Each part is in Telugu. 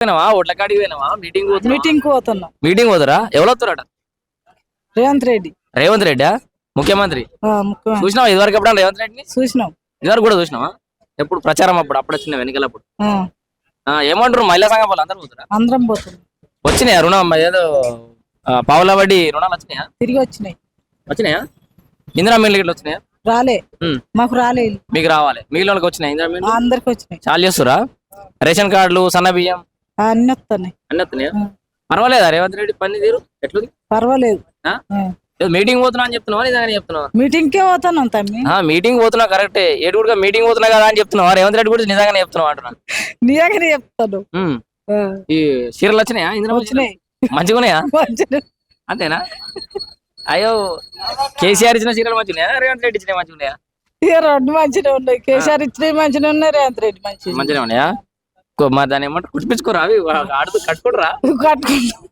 పోయినావా? ఓట్ల కాడికి పోయినావా మీటింగ్ పోతున్నావా? మీటింగ్ పోతున్నాం. మీటింగ్ పోతారా? ఎవరు వస్తారట? రేవంత్ రెడ్డి. రేవంత్ రెడ్డా? ముఖ్యమంత్రి. చూసినావా? ఇదివరకు ఎప్పుడన్నా రేవంత్ రెడ్డిని? చూసినాం. ఇదివరకు కూడా చూసినావా? ఎప్పుడు ప్రచారం అప్పుడు అప్పుడు వచ్చిన ఆ, ఏమంటారు మహిళా సంఘం వాళ్ళు అందరూ పోతారా? అందరం పోతున్నాం. వచ్చినాయా రుణం? ఏదో పావుల వడ్డీ రుణాలు వచ్చినాయా? తిరిగి వచ్చినాయి. వచ్చినాయా? ఇందిరా మిల్లు గిట్ల వచ్చినాయా? రాలే. మాకు రాలేదు మీకు రావాలి. మిగిలిన వాళ్ళకి వచ్చినాయి? ఇందిరా మిల్లు? అందరికి వచ్చినాయి. చాలు చేస్తురా రేషన్ కార్డులు సన్న బియ్యం అన్ని వస్తున్నాయి అన్ని వస్తున్నాయా. పర్వాలేదా? రేవంత్ రెడ్డి పని తీరు? ఎట్లుంది? పర్వాలేదు. మీటింగ్ పోతున్నా అని చెప్తున్నావా? నిజంగానే చెప్తున్నావా? మీటింగ్ కే పోతున్నాం తమ్మి. ఆ, మీటింగ్ పోతున్నా కరెక్టే ఏడు కూడా మీటింగ్ పోతున్నా కదా అని చెప్తున్నావా? రేవంత్ రెడ్డి కూడా నిజంగానే చెప్తున్నావా అంటున్నా? నీయగానే చెప్తాను ఈ చీరలు వచ్చినాయా? ఇందులో వచ్చినాయి. మంచిగా ఉన్నాయా? అంతేనా? అయ్యో కేసీఆర్ ఇచ్చిన చీరలు మంచిగా రేవంత్ రెడ్డి ఇచ్చిన మంచిగా ఉన్నాయా? రెండు మంచిగా ఉన్నాయి. కేసీఆర్ ఇచ్చినవి మంచిగా ఉన్నాయి రేవంత్ రెడ్డి మంచిగా మంచిగా ఉన్నాయా? మరి దాన్ని ఏమంటారు? కుట్టించుకోరా అవి? ఆడుతూ కట్టుకోరా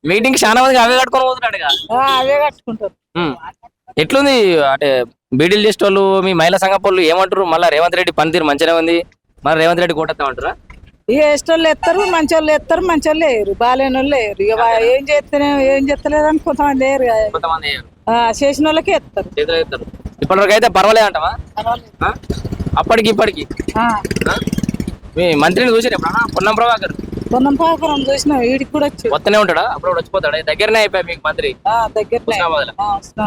మీటింగ్ చాలా మంది అవే కట్టుకొని పోతున్నాడుగా. ఆ, అవే కట్టుకుంటారు. ఉమ్. ఎట్లుంది అంటే బీడీలు చేసేటోళ్ళు మీ మహిళా సంఘ వాళ్ళు ఏమంటారు? మళ్ళీ రేవంత్ రెడ్డి పనితీరు మంచిగా ఉంది. మరి రేవంత్ రెడ్డి కొట్టేస్తామంటారా ఇక ఇష్టోళ్ళు ఎత్తారు మంచి వాళ్ళు ఎత్తారు మంచి వాళ్ళు వేయరు బాగాలేని వాళ్ళు వేయరు ఇక వా- ఏం చేస్తేనే ఏం కొంతమంది వేయరు కదా. కొంతమంది ఆ, చేసిన వాళ్ళకే ఎత్తారు. చేతులు ఎత్తారు. ఇప్పటివరకు అయితే పర్వాలేదు. అంటావా ఆ? అప్పటికి ఇప్పటికి? ఆ, ఆ? మీ మంత్రిని చూసారు ఎప్పుడన్నా? పొన్నం ప్రభాకర్. పొన్నం పాకరం చూసిన వీడికి కూడా వచ్చి వస్తూనే ఉంటాడా? అప్పుడు వచ్చిపోతాడా? దగ్గరనే అయిపోయి మీకు మంత్రి? వస్తున్నారు